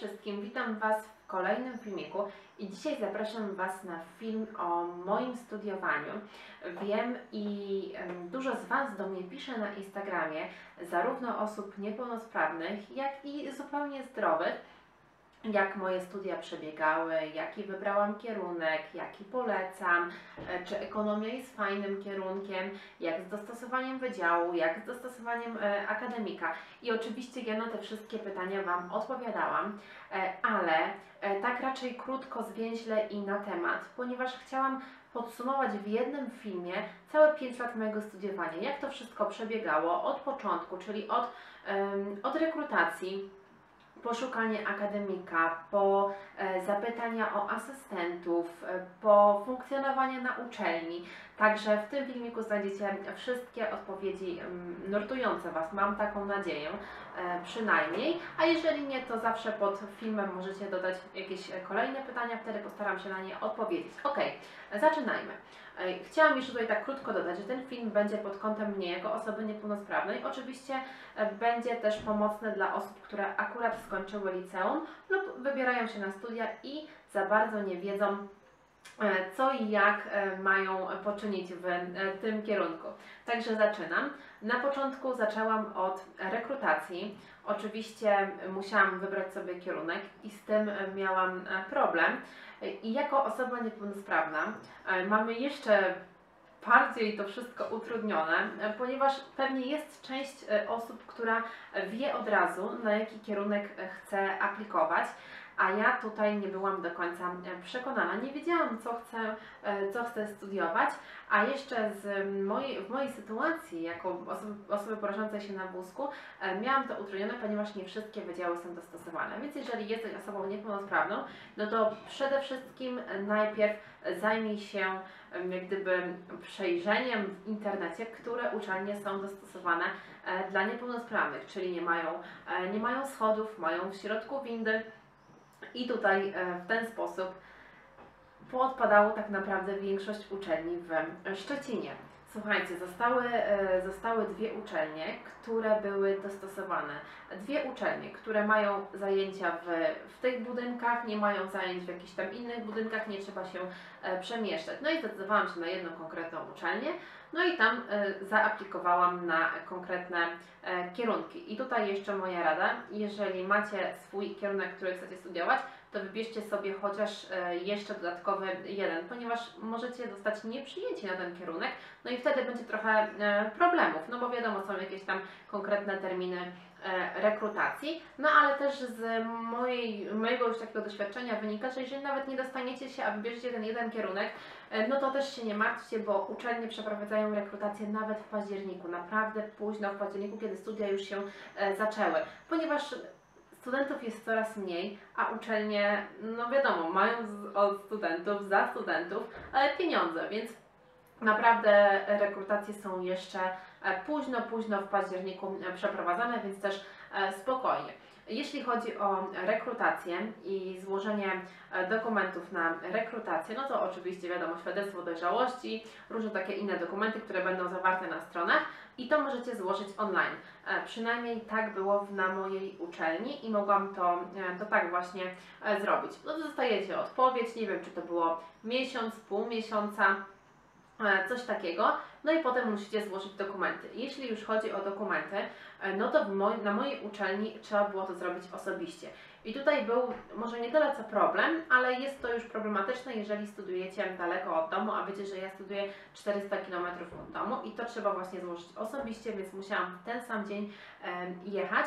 wszystkim, witam Was w kolejnym filmiku i dzisiaj zapraszam Was na film o moim studiowaniu. Wiem i dużo z Was do mnie pisze na Instagramie, zarówno osób niepełnosprawnych, jak i zupełnie zdrowych, jak moje studia przebiegały, jaki wybrałam kierunek, jaki polecam, e, czy ekonomia jest fajnym kierunkiem, jak z dostosowaniem wydziału, jak z dostosowaniem e, akademika. I oczywiście ja na te wszystkie pytania Wam odpowiadałam, e, ale tak raczej krótko, zwięźle i na temat, ponieważ chciałam podsumować w jednym filmie całe 5 lat mojego studiowania, jak to wszystko przebiegało od początku, czyli od, od rekrutacji, poszukanie akademika, po e, zapytania o asystentów, e, po funkcjonowanie na uczelni. Także w tym filmiku znajdziecie wszystkie odpowiedzi nurtujące Was, mam taką nadzieję e, przynajmniej. A jeżeli nie, to zawsze pod filmem możecie dodać jakieś e, kolejne pytania, wtedy postaram się na nie odpowiedzieć. Ok, zaczynajmy. E, Chciałam jeszcze tutaj tak krótko dodać, że ten film będzie pod kątem mnie jako osoby niepełnosprawnej. Oczywiście będzie też pomocny dla osób, które akurat skończyły liceum lub wybierają się na studia i za bardzo nie wiedzą, co i jak e, mają poczynić w e, tym kierunku. Także zaczynam. Na początku zaczęłam od rekrutacji. Oczywiście musiałam wybrać sobie kierunek i z tym e, miałam e, problem. I jako osoba niepełnosprawna e, mamy jeszcze bardziej to wszystko utrudnione, e, ponieważ pewnie jest część e, osób, która wie od razu, na jaki kierunek e, chce aplikować, a ja tutaj nie byłam do końca e, przekonana. Nie wiedziałam, co chcę, e, co chcę studiować, a jeszcze z mojej, w mojej sytuacji, jako osoby, osoby poruszającej się na wózku, e, miałam to utrudnione, ponieważ nie wszystkie wydziały są dostosowane. Więc jeżeli jesteś osobą niepełnosprawną, no to przede wszystkim najpierw zajmij się jak gdyby przejrzeniem w internecie, które uczelnie są dostosowane dla niepełnosprawnych, czyli nie mają, nie mają schodów, mają w środku windy i tutaj e, w ten sposób poodpadało tak naprawdę większość uczelni w Szczecinie. Słuchajcie, zostały, e, zostały dwie uczelnie, które były dostosowane. Dwie uczelnie, które mają zajęcia w, w tych budynkach, nie mają zajęć w jakichś tam innych budynkach, nie trzeba się e, przemieszczać. No i zdecydowałam się na jedną konkretną uczelnię, no i tam e, zaaplikowałam na konkretne e, kierunki. I tutaj jeszcze moja rada, jeżeli macie swój kierunek, który chcecie studiować, to wybierzcie sobie chociaż e, jeszcze dodatkowy jeden, ponieważ możecie dostać nieprzyjęcie na ten kierunek, no i wtedy będzie trochę problemów, no bo wiadomo, są jakieś tam konkretne terminy rekrutacji, no ale też z mojej, mojego już takiego doświadczenia wynika, że jeżeli nawet nie dostaniecie się, a wybierzecie ten jeden kierunek, e, no to też się nie martwcie, bo uczelnie przeprowadzają rekrutację nawet w październiku, naprawdę późno w październiku, kiedy studia już się e, zaczęły, ponieważ studentów jest coraz mniej, a uczelnie, no wiadomo, mają od studentów, za studentów, pieniądze, więc naprawdę rekrutacje są jeszcze e, późno, późno w październiku e, przeprowadzane, więc też e, spokojnie. Jeśli chodzi o rekrutację i złożenie e, dokumentów na rekrutację, no to oczywiście wiadomo, świadectwo dojrzałości, różne takie inne dokumenty, które będą zawarte na stronach i to możecie złożyć online. E, Przynajmniej tak było na mojej uczelni i mogłam to, e, to tak właśnie e, zrobić. No to dostajecie odpowiedź, nie wiem czy to było miesiąc, pół miesiąca, e, coś takiego. No i potem musicie złożyć dokumenty. Jeśli już chodzi o dokumenty, e, no to moj, na mojej uczelni trzeba było to zrobić osobiście. I tutaj był może nie tyle co problem, ale jest to już problematyczne, jeżeli studiujecie daleko od domu, a wiecie, że ja studiuję 400 km od domu i to trzeba właśnie złożyć osobiście, więc musiałam w ten sam dzień jechać.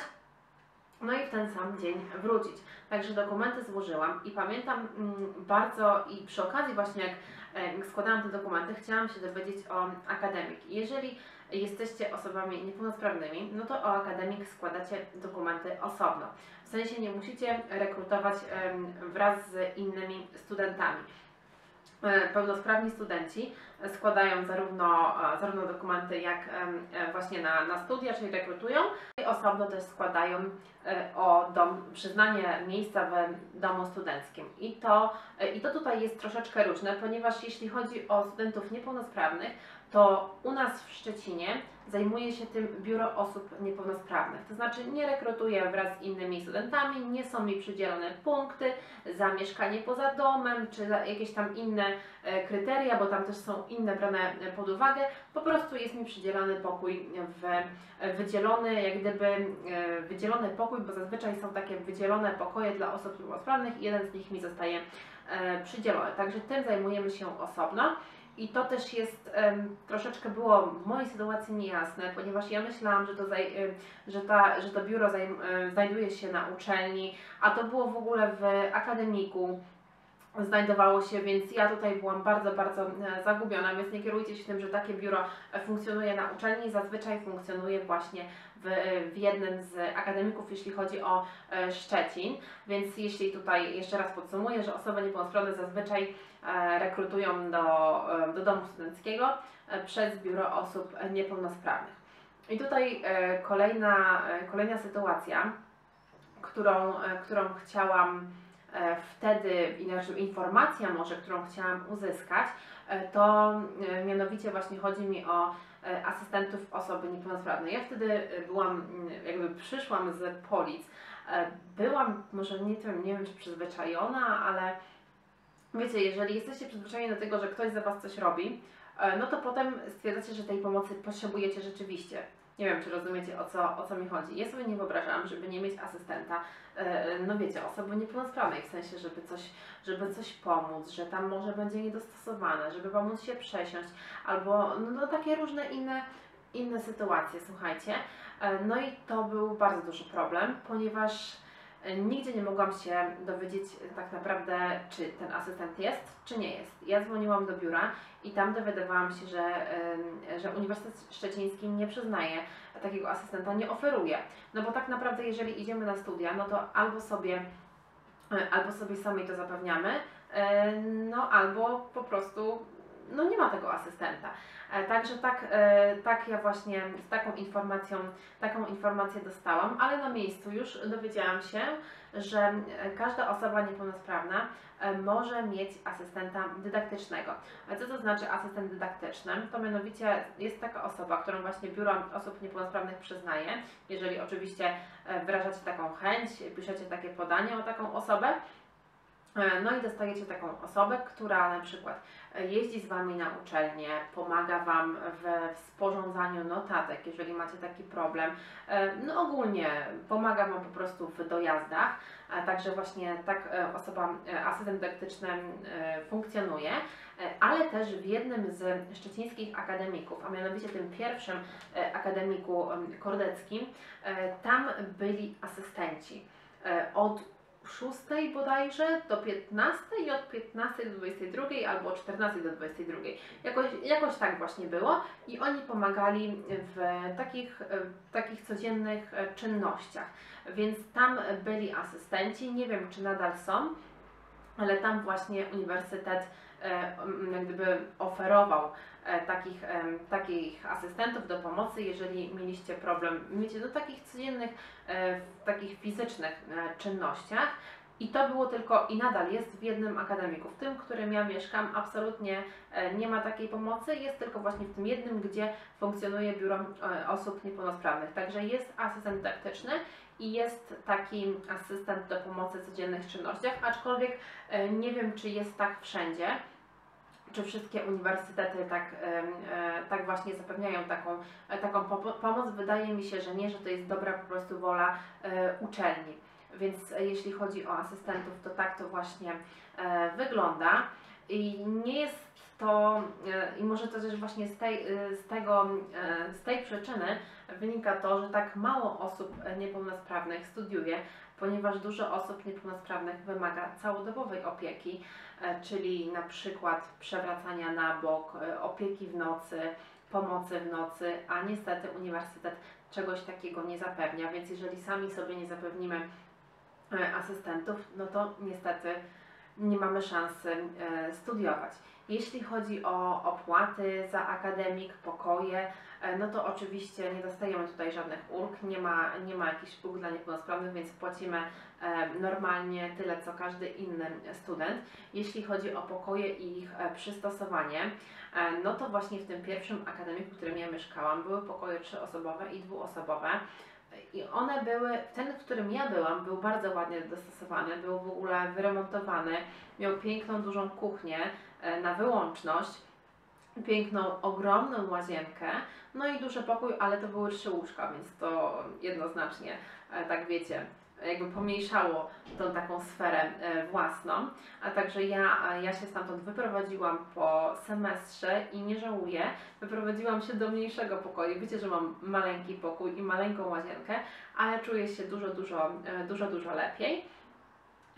No i w ten sam dzień wrócić. Także dokumenty złożyłam i pamiętam mm, bardzo i przy okazji właśnie jak em, składałam te dokumenty, chciałam się dowiedzieć o akademik. Jeżeli jesteście osobami niepełnosprawnymi, no to o akademik składacie dokumenty osobno. W sensie nie musicie rekrutować wraz z innymi studentami. E, Pełnosprawni studenci składają zarówno, e, zarówno dokumenty jak e, właśnie na, na studia, czyli rekrutują, i osobno też składają o dom, przyznanie miejsca w domu studenckim. I to, I to tutaj jest troszeczkę różne, ponieważ jeśli chodzi o studentów niepełnosprawnych, to u nas w Szczecinie zajmuje się tym Biuro Osób Niepełnosprawnych. To znaczy nie rekrutuję wraz z innymi studentami, nie są mi przydzielone punkty za mieszkanie poza domem, czy za jakieś tam inne e, kryteria, bo tam też są inne brane pod uwagę. Po prostu jest mi przydzielony pokój w e, wydzielony, jak gdyby e, wydzielony pokój, bo zazwyczaj są takie wydzielone pokoje dla osób niepełnosprawnych i jeden z nich mi zostaje przydzielony. Także tym zajmujemy się osobno. I to też jest, um, troszeczkę było w mojej sytuacji niejasne, ponieważ ja myślałam, że to, zaj, że ta, że to biuro zaj, znajduje się na uczelni, a to było w ogóle w akademiku znajdowało się, więc ja tutaj byłam bardzo, bardzo e, zagubiona, więc nie kierujcie się tym, że takie biuro funkcjonuje na uczelni, zazwyczaj funkcjonuje właśnie w, w jednym z akademików, jeśli chodzi o e, Szczecin, więc jeśli tutaj jeszcze raz podsumuję, że osoby niepełnosprawne zazwyczaj e, rekrutują do, do domu studenckiego przez biuro osób niepełnosprawnych. I tutaj kolejna, kolejna sytuacja, którą, którą chciałam E, wtedy, inaczej informacja może, którą chciałam uzyskać, e, to e, mianowicie właśnie chodzi mi o asystentów osoby niepełnosprawnej. Ja wtedy byłam, mm, jakby przyszłam z Polic, byłam może nie wiem, nie wiem czy przyzwyczajona, ale wiecie, jeżeli jesteście przyzwyczajeni do tego, że ktoś za Was coś robi, no to potem stwierdzacie, że tej pomocy potrzebujecie rzeczywiście. Nie wiem, czy rozumiecie o co, o co mi chodzi. Ja sobie nie wyobrażam, żeby nie mieć asystenta, e, no wiecie, osoby niepełnosprawnej, w sensie, żeby coś, żeby coś pomóc, że tam może będzie niedostosowane, żeby pomóc się przesiąść, albo no, no takie różne inne, inne sytuacje, słuchajcie. E, no i to był bardzo duży problem, ponieważ Nigdzie nie mogłam się dowiedzieć tak naprawdę, czy ten asystent jest, czy nie jest. Ja dzwoniłam do biura i tam dowiadywałam się, że, że Uniwersytet Szczeciński nie przyznaje takiego asystenta, nie oferuje. No bo tak naprawdę, jeżeli idziemy na studia, no to albo sobie, e, albo sobie sami to zapewniamy, e, no albo po prostu no nie ma tego asystenta. E, także tak, e, tak ja właśnie z taką informacją, taką informację dostałam, ale na miejscu już dowiedziałam się, że każda osoba niepełnosprawna e, może mieć asystenta dydaktycznego. A co to znaczy asystent dydaktyczny? To mianowicie jest taka osoba, którą właśnie Biuro Osób Niepełnosprawnych przyznaje, jeżeli oczywiście wyrażacie taką chęć, piszecie takie podanie o taką osobę, E, no i dostajecie taką osobę, która na przykład e, jeździ z Wami na uczelnię, pomaga Wam w sporządzaniu notatek, jeżeli macie taki problem. E, no ogólnie pomaga Wam po prostu w dojazdach, także właśnie tak osoba, asystent dydaktyczny funkcjonuje, ale też w jednym z szczecińskich akademików, a mianowicie tym pierwszym akademiku kordeckim, tam byli asystenci. Od 6 bodajże do 15 i od 15 do 22 albo od 14 do 22. Jakoś, jakoś tak właśnie było i oni pomagali w takich, w takich codziennych e, czynnościach. Więc tam byli asystenci, nie wiem czy nadal są, ale tam właśnie uniwersytet gdyby oferował E, takich, takich asystentów do pomocy, jeżeli mieliście problem, wiecie, do takich codziennych, e, takich fizycznych e, czynnościach. I to było tylko i nadal jest w jednym akademiku. W tym, w którym ja mieszkam, absolutnie nie ma takiej pomocy. Jest tylko właśnie w tym jednym, gdzie funkcjonuje biuro osób niepełnosprawnych. Także jest asystent dydaktyczny i jest taki asystent do pomocy w codziennych czynnościach, aczkolwiek nie wiem, czy jest tak wszędzie czy wszystkie uniwersytety tak, e, tak właśnie zapewniają taką, e, taką pomoc? Wydaje mi się, że nie, że to jest dobra po prostu wola e, uczelni. Więc jeśli chodzi o asystentów, to tak to właśnie wygląda. I nie jest to, i może to też właśnie z tej, z, tego, z tej przyczyny wynika to, że tak mało osób niepełnosprawnych studiuje, ponieważ dużo osób niepełnosprawnych wymaga całodobowej opieki, e, czyli na przykład przewracania na bok, e, opieki w nocy, pomocy w nocy, a niestety uniwersytet czegoś takiego nie zapewnia, więc jeżeli sami sobie nie zapewnimy e, asystentów, no to niestety nie mamy szansy e, studiować. Jeśli chodzi o opłaty za akademik, pokoje, e, no to oczywiście nie dostajemy tutaj żadnych ulg, nie ma, nie ma jakichś ulg dla niepełnosprawnych, więc płacimy e, normalnie tyle co każdy inny student. Jeśli chodzi o pokoje i ich przystosowanie, no to właśnie w tym pierwszym akademiku, w którym ja mieszkałam, były pokoje trzyosobowe i dwuosobowe. I one były, ten, w którym ja byłam, był bardzo ładnie dostosowany, był w ogóle wyremontowany, miał piękną, dużą kuchnię e, na wyłączność, piękną, ogromną łazienkę, no i duży pokój, ale to były trzy łóżka, więc to jednoznacznie, e, tak wiecie, jakby pomniejszało tą taką sferę e, własną. A także ja, ja się stamtąd wyprowadziłam po semestrze i nie żałuję. Wyprowadziłam się do mniejszego pokoju. Wiecie, że mam maleńki pokój i maleńką łazienkę, ale czuję się dużo, dużo, e, dużo, dużo lepiej.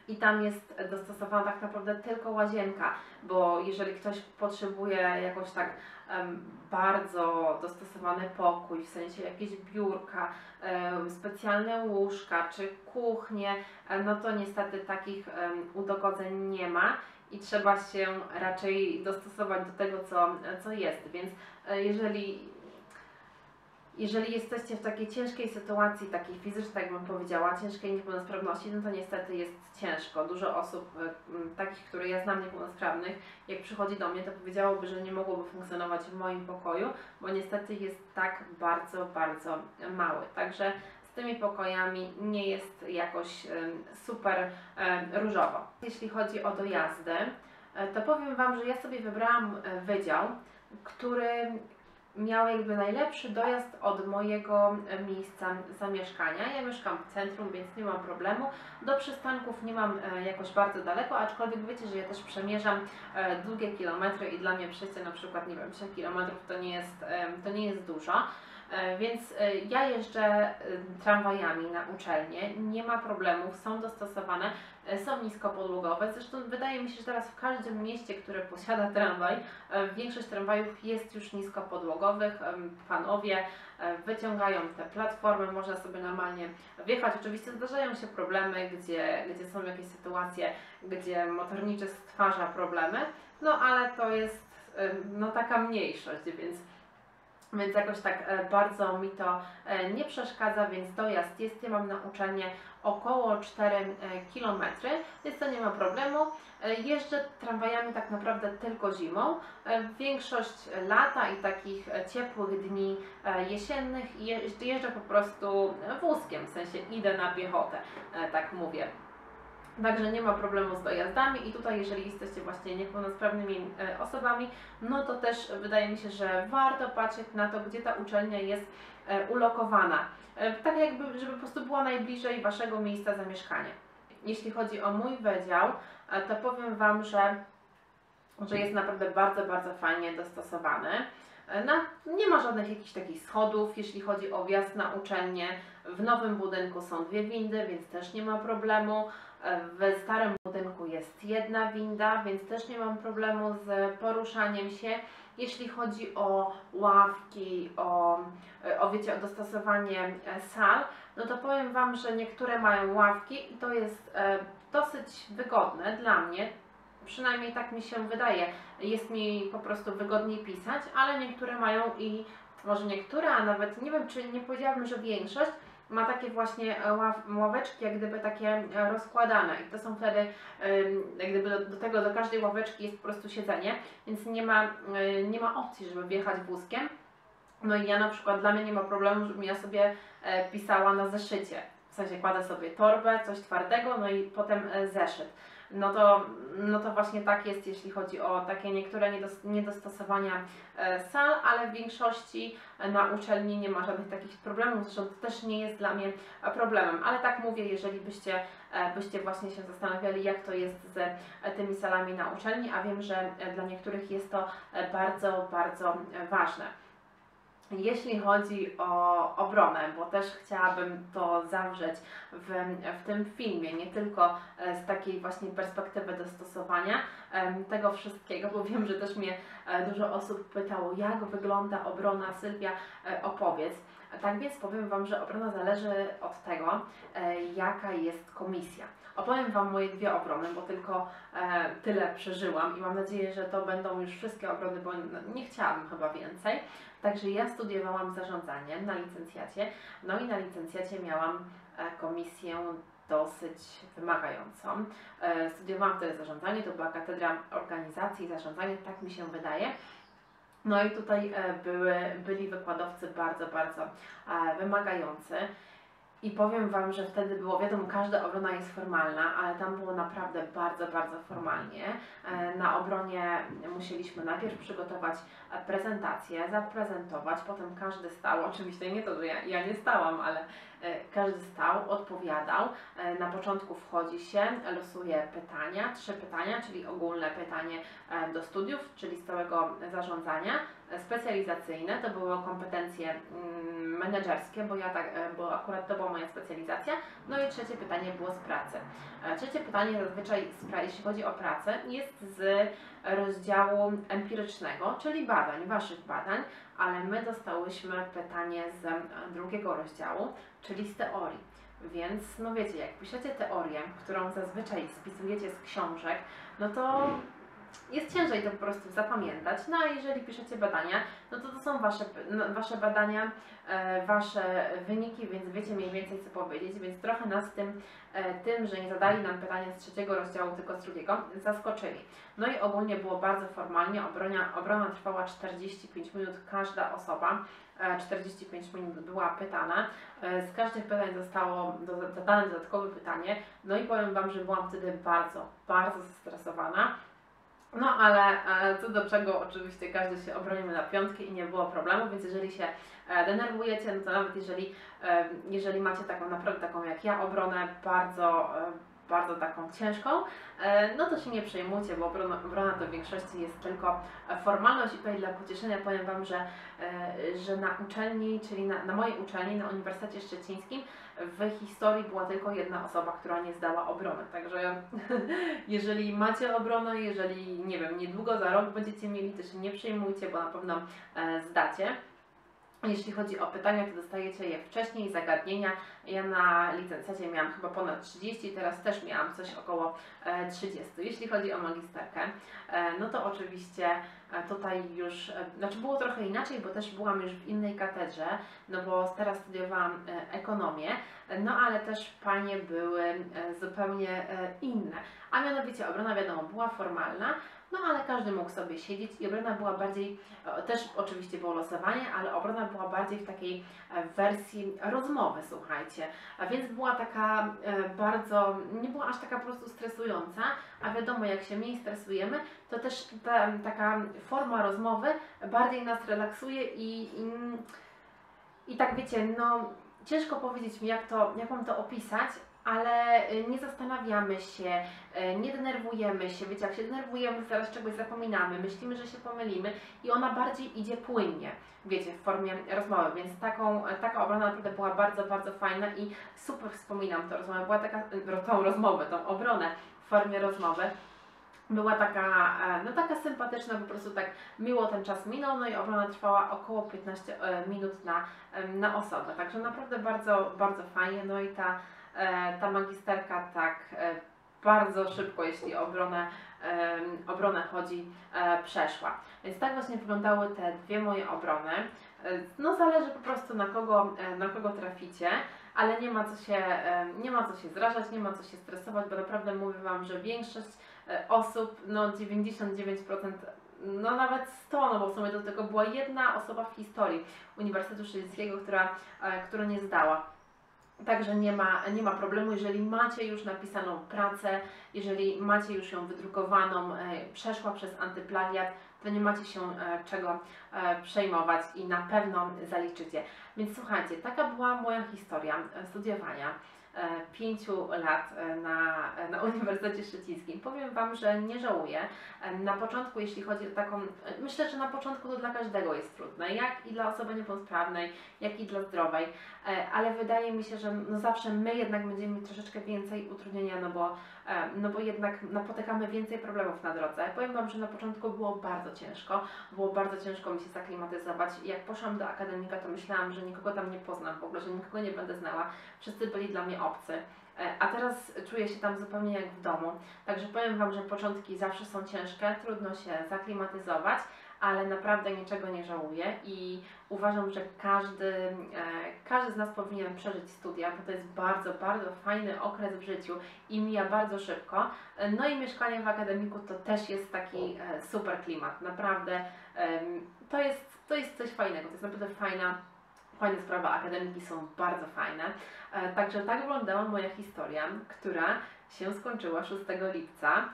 I tam jest dostosowana tak naprawdę tylko łazienka, bo jeżeli ktoś potrzebuje jakoś tak em, bardzo dostosowany pokój, w sensie jakieś biurka, em, specjalne łóżka czy kuchnię, e, no to niestety takich em, udogodzeń nie ma i trzeba się raczej dostosować do tego, co, co jest. Więc e, jeżeli jeżeli jesteście w takiej ciężkiej sytuacji, takiej fizycznej, jakbym powiedziała, ciężkiej niepełnosprawności, no to niestety jest ciężko. Dużo osób, mm, takich, które ja znam niepełnosprawnych, jak przychodzi do mnie, to powiedziałoby, że nie mogłoby funkcjonować w moim pokoju, bo niestety jest tak bardzo, bardzo mały. Także z tymi pokojami nie jest jakoś super różowo. Jeśli chodzi o dojazdy, y, to powiem Wam, że ja sobie wybrałam y, wydział, który miał jakby najlepszy dojazd od mojego e, miejsca zamieszkania. Ja mieszkam w centrum, więc nie mam problemu. Do przystanków nie mam e, jakoś bardzo daleko, aczkolwiek wiecie, że ja też przemierzam e, długie kilometry i dla mnie przejście na przykład, nie wiem, 3 kilometrów to nie jest, to nie jest dużo. Więc ja jeżdżę tramwajami na uczelnię, nie ma problemów, są dostosowane, są niskopodłogowe. Zresztą wydaje mi się, że teraz w każdym mieście, które posiada tramwaj, e, większość tramwajów jest już niskopodłogowych. Panowie e, wyciągają te platformy, można sobie normalnie wjechać. Oczywiście zdarzają się problemy, gdzie, gdzie są jakieś sytuacje, gdzie motorniczy stwarza problemy, no ale to jest no taka mniejszość, więc więc jakoś tak e, bardzo mi to e, nie przeszkadza, więc dojazd jest. Ja mam na uczelnię około 4 km, więc to nie ma problemu. E, Jeżdżę tramwajami tak naprawdę tylko zimą. E, Większość lata i takich e, ciepłych dni e, jesiennych je- jeżdżę po prostu wózkiem, w sensie idę na piechotę, e, tak mówię. Także nie ma problemu z dojazdami i tutaj jeżeli jesteście właśnie niepełnosprawnymi e, osobami, no to też wydaje mi się, że warto patrzeć na to, gdzie ta uczelnia jest e, ulokowana. E, Tak jakby, żeby po prostu była najbliżej Waszego miejsca zamieszkania. Jeśli chodzi o mój wydział, to powiem Wam, że, że jest naprawdę bardzo, bardzo fajnie dostosowany. Na, nie ma żadnych jakichś takich schodów, jeśli chodzi o wjazd na uczelnię. W nowym budynku są dwie windy, więc też nie ma problemu. W starym budynku jest jedna winda, więc też nie mam problemu z poruszaniem się. Jeśli chodzi o ławki, o, e, o wiecie, o dostosowanie e, sal, no to powiem Wam, że niektóre mają ławki i to jest e, dosyć wygodne dla mnie. Przynajmniej tak mi się wydaje. Jest mi po prostu wygodniej pisać, ale niektóre mają i może niektóre, a nawet nie wiem, czy nie powiedziałabym, że większość ma takie właśnie e, ław, ławeczki, jak gdyby takie e, rozkładane i to są wtedy, jak gdyby do, do tego, do każdej ławeczki jest po prostu siedzenie, więc nie ma, y, nie ma opcji, żeby wjechać wózkiem. No i ja na przykład, dla mnie nie ma problemu, żebym ja sobie e, pisała na zeszycie. W sensie kładę sobie torbę, coś twardego, no i potem e, zeszyt. No to, no to właśnie tak jest, jeśli chodzi o takie niektóre niedos- niedostosowania e, sal, ale w większości e, na uczelni nie ma żadnych takich problemów, zresztą to też nie jest dla mnie e, problemem. Ale tak mówię, jeżeli byście, byście właśnie się zastanawiali, jak to jest z tymi salami na uczelni, a wiem, że dla niektórych jest to bardzo, bardzo ważne. Jeśli chodzi o obronę, bo też chciałabym to zawrzeć w, w tym filmie, nie tylko e, z takiej właśnie perspektywy dostosowania tego wszystkiego, bo wiem, że też mnie e, dużo osób pytało, jak wygląda obrona, Sylwia, e, opowiedz. Tak więc powiem Wam, że obrona zależy od tego, jaka jest komisja. Opowiem Wam moje dwie obrony, bo tylko e, tyle przeżyłam i mam nadzieję, że to będą już wszystkie obrony, bo nie chciałabym chyba więcej. Także ja studiowałam zarządzanie na licencjacie, no i na licencjacie miałam e, komisję dosyć wymagającą. E, studiowałam wtedy zarządzanie, to była katedra organizacji i zarządzania, tak mi się wydaje. No i tutaj e, były, byli wykładowcy bardzo, bardzo e, wymagający. I powiem Wam, że wtedy było, wiadomo, każda obrona jest formalna, ale tam było naprawdę bardzo, bardzo formalnie. E, na obronie musieliśmy najpierw przygotować prezentację, zaprezentować, potem każdy stał, oczywiście nie to, że ja, ja nie stałam, ale każdy stał, odpowiadał. Na początku wchodzi się, losuje pytania, trzy pytania, czyli ogólne pytanie do studiów, czyli z całego zarządzania, specjalizacyjne, to były kompetencje mm, menedżerskie, bo ja tak, e, bo akurat to była moja specjalizacja. No i trzecie pytanie było z pracy. E, trzecie pytanie zazwyczaj, jeśli chodzi o pracę, jest z rozdziału empirycznego, czyli badań, Waszych badań, ale my dostałyśmy pytanie z drugiego rozdziału, czyli z teorii. Więc, no wiecie, jak piszecie teorię, którą zazwyczaj spisujecie z książek, no to jest ciężej to po prostu zapamiętać. No a jeżeli piszecie badania, no to to są Wasze, no, wasze badania, e, Wasze wyniki, więc wiecie mniej więcej co powiedzieć, więc trochę nas tym, e, tym, że nie zadali nam pytania z trzeciego rozdziału, tylko z drugiego, zaskoczyli. No i ogólnie było bardzo formalnie, obrona, obrona trwała 45 minut, każda osoba 45 e, minut była pytana. E, z każdych pytań zostało zadane dodatkowe pytanie. No i powiem Wam, że byłam wtedy bardzo, bardzo zestresowana. No ale e, co do czego oczywiście każdy się obronimy na piątkę i nie było problemu, więc jeżeli się e, denerwujecie, no to nawet jeżeli, e, jeżeli macie taką naprawdę taką jak ja obronę bardzo bardzo taką ciężką, no to się nie przejmujcie, bo obrona, to w większości jest tylko formalność i tutaj dla pocieszenia powiem Wam, że, że na uczelni, czyli na, na mojej uczelni, na Uniwersytecie Szczecińskim w historii była tylko jedna osoba, która nie zdała obrony. Także jeżeli macie obronę, jeżeli nie wiem, niedługo za rok będziecie mieli, to się nie przejmujcie, bo na pewno e, zdacie. Jeśli chodzi o pytania, to dostajecie je wcześniej, zagadnienia. Ja na licencjacie miałam chyba ponad 30, teraz też miałam coś około 30. E, Jeśli chodzi o magisterkę, e, no to oczywiście e, tutaj już, znaczy było trochę inaczej, bo też byłam już w innej katedrze, no bo teraz studiowałam ekonomię, no ale też panie były zupełnie inne. A mianowicie obrona wiadomo była formalna, no ale każdy mógł sobie siedzieć i obrona była bardziej, e, też oczywiście było losowanie, ale obrona była bardziej w takiej e, wersji rozmowy, słuchajcie. A więc była taka e, bardzo, nie była aż taka po prostu stresująca, a wiadomo, jak się mniej stresujemy, to też ta, taka forma rozmowy bardziej nas relaksuje i, i, i tak wiecie, no ciężko powiedzieć mi, jak, to, jak mam to opisać, ale y, nie zastanawiamy się, y, nie denerwujemy się. Wiecie, jak się denerwujemy, zaraz czegoś zapominamy, myślimy, że się pomylimy i ona bardziej idzie płynnie, wiecie, w formie rozmowy, więc taką, taka obrona naprawdę była bardzo, bardzo fajna i super wspominam tę rozmowę, była taka, y, tą rozmowę, tą obronę w formie rozmowy. Była taka, e, no taka sympatyczna, po prostu tak miło ten czas minął, no i obrona trwała około 15 e, minut na, na osobę, także naprawdę bardzo, bardzo fajnie, no i ta ta magisterka tak e, bardzo szybko, jeśli obronę, obronę chodzi, e, przeszła. Więc tak właśnie wyglądały te dwie moje obrony. No zależy po prostu na kogo, na kogo traficie, ale nie ma, co się, nie ma co się zrażać, nie ma co się stresować, bo naprawdę mówię Wam, że większość osób, no 99%, no nawet 100, no bo w sumie do tego była jedna osoba w historii Uniwersytetu Szczecińskiego, która, która nie zdała. Także nie ma, nie ma problemu, jeżeli macie już napisaną pracę, jeżeli macie już ją wydrukowaną, e, przeszła przez antyplagiat, to nie macie się e, czego e, przejmować i na pewno zaliczycie. Więc słuchajcie, taka była moja historia studiowania. Pięciu lat e, na, na Uniwersytecie Szczecińskim. Powiem Wam, że nie żałuję. E, Na początku, jeśli chodzi o taką, e, myślę, że na początku to dla każdego jest trudne, jak i dla osoby niepełnosprawnej, jak i dla zdrowej, ale wydaje mi się, że no zawsze my jednak będziemy mieć troszeczkę więcej utrudnienia, no bo, no bo jednak napotykamy więcej problemów na drodze. Powiem Wam, że na początku było bardzo ciężko, było bardzo ciężko mi się zaklimatyzować. Jak poszłam do akademika, to myślałam, że nikogo tam nie poznam w ogóle, że nikogo nie będę znała. Wszyscy byli dla mnie obcy. E, A teraz czuję się tam zupełnie jak w domu. Także powiem Wam, że początki zawsze są ciężkie, trudno się zaklimatyzować, ale naprawdę niczego nie żałuję i uważam, że każdy, e, każdy z nas powinien przeżyć studia, bo to jest bardzo, bardzo fajny okres w życiu i mija bardzo szybko. No i mieszkanie w akademiku to też jest taki e, super klimat. Naprawdę to jest, to jest coś fajnego, to jest naprawdę fajna Fajne sprawa, akademiki są bardzo fajne. E, Także tak wyglądała moja historia, która się skończyła 6 lipca.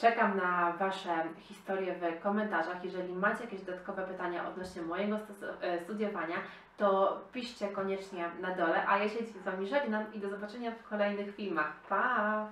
Czekam na Wasze historie w komentarzach. Jeżeli macie jakieś dodatkowe pytania odnośnie mojego e, studiowania, to piszcie koniecznie na dole. A ja się z Wami żegnam i do zobaczenia w kolejnych filmach. Pa!